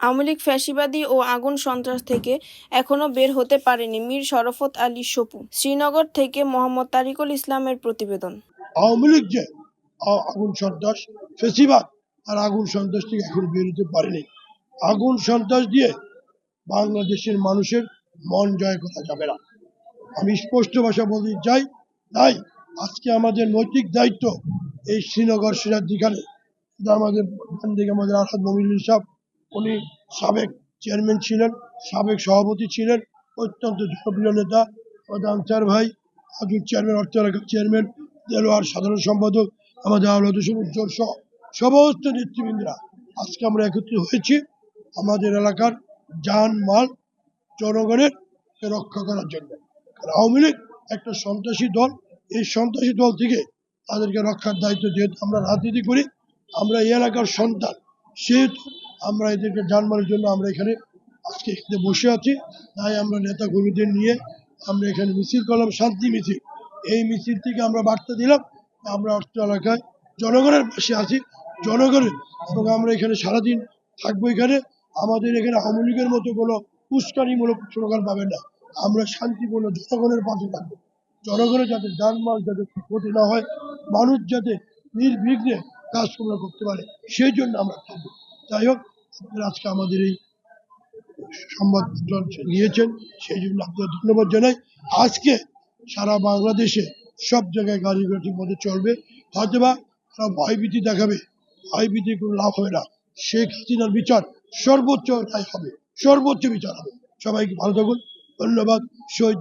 আওয়ামী ফ্যাসিবাদী ও আগুন সন্ত্রাস থেকে এখনও বের হতে পারেনি মীর শরফত আলী সপু, শ্রীনগর থেকে মোহাম্মদ তারিকুল ইসলামের প্রতিবেদন। আওয়ামী লীগ যে আগুন সন্ত্রাস, ফেসিবাদ আর আগুন সন্ত্রাস থেকে এখন বের হতে পারেনি। আগুন সন্ত্রাস দিয়ে বাংলাদেশের মানুষের মন জয় করা যাবে না। আমি স্পষ্ট ভাষা বলতে চাই, তাই আজকে আমাদের নৈতিক দায়িত্ব এই শ্রীনগর সিরাজদিখানে আমাদের ওখান থেকে আমাদের আসাদ মমিনুল সাহেব উনি সাবেক চেয়ারম্যান ছিলেন, সাবেক সভাপতি ছিলেন, অত্যন্ত জনপ্রিয় নেতা আমাদের আনসার ভাই আজুর চেয়ারম্যান অর্থ এলাকার চেয়ারম্যান, দেলোয়ার সাধারণ সম্পাদক, আমাদের আওলাদ হোসেন উজ্জ্বল সহ সমস্ত নেতৃবৃন্দরা। আজকে আমরা একত্রিত হয়েছি আমাদের এলাকার যান মাল জনগণের রক্ষা করার জন্য। আওয়ামী লীগ একটা সন্ত্রাসী দল, এই সন্ত্রাসী দল থেকে তাদেরকে রক্ষার দায়িত্ব যেহেতু আমরা রাজনীতি করি, আমরা এই এলাকার সন্তান, সেহেতু আমরা এদেরকে জানমালের জন্য আমরা এখানে আজকে এখানে বসে আছি। তাই আমরা নেতা কর্মীদের নিয়ে আমরা এখানে মিছিল করলাম, শান্তি মিছিল। এই মিছিল থেকে আমরা বার্তা দিলাম, আমরা অর্থ এলাকায় জনগণের পাশে আছি, জনগণের। এবং আমরা এখানে সারাদিন থাকব এখানে। আমাদের এখানে আওয়ামী লীগের মতো কোনো উস্কানিমূলক স্লোগান পাবেন না। আমরা শান্তিপূর্ণ জনগণের পাশে থাকব। জনগণের যাতে জানমাল যাতে ক্ষতি না হয়, মানুষ যাতে নির্বিঘ্নে কাজকর্ম করতে পারে, সেই জন্য আমরা থাকব। যাই হোক আজকে আমাদের এই সংবাদ নিয়েছেন, সেই জন্য আপনাদের ধন্যবাদ জানাই। আজকে সারা বাংলাদেশে সব জায়গায় গাড়ি ঘোড়া মধ্যে চলবে। হয়তো বা তারা ভয়ভীতি দেখাবে, ভয়ভীতি কোনো লাভ হবে না। শেখ হাসিনার বিচার সর্বোচ্চ রায় হবে, সর্বোচ্চ বিচার হবে। সবাইকে ভালো থাকুন। ধন্যবাদ, শহীদ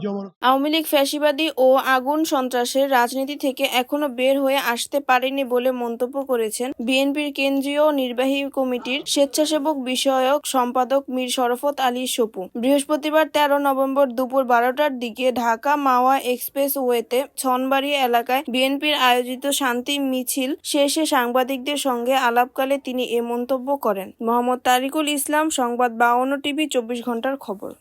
আওয়ামী লীগ ফ্যাসিবাদী ও আগুন সন্ত্রাসের রাজনীতি থেকে এখনও বের হয়ে আসতে পারেনি বলে মন্তব্য করেছেন বিএনপির কেন্দ্রীয় নির্বাহী কমিটির স্বেচ্ছাসেবক বিষয়ক সম্পাদক মীর শরফত আলী সপু। বৃহস্পতিবার তেরো নভেম্বর দুপুর বারোটার দিকে ঢাকা মাওয়া এক্সপ্রেস ওয়েতে ছনবাড়ি এলাকায় বিএনপির আয়োজিত শান্তি মিছিল শেষে সাংবাদিকদের সঙ্গে আলাপকালে তিনি এ মন্তব্য করেন। মোহাম্মদ তারিকুল ইসলাম, সংবাদ বাউন্ন টিভি, চব্বিশ ঘণ্টার খবর।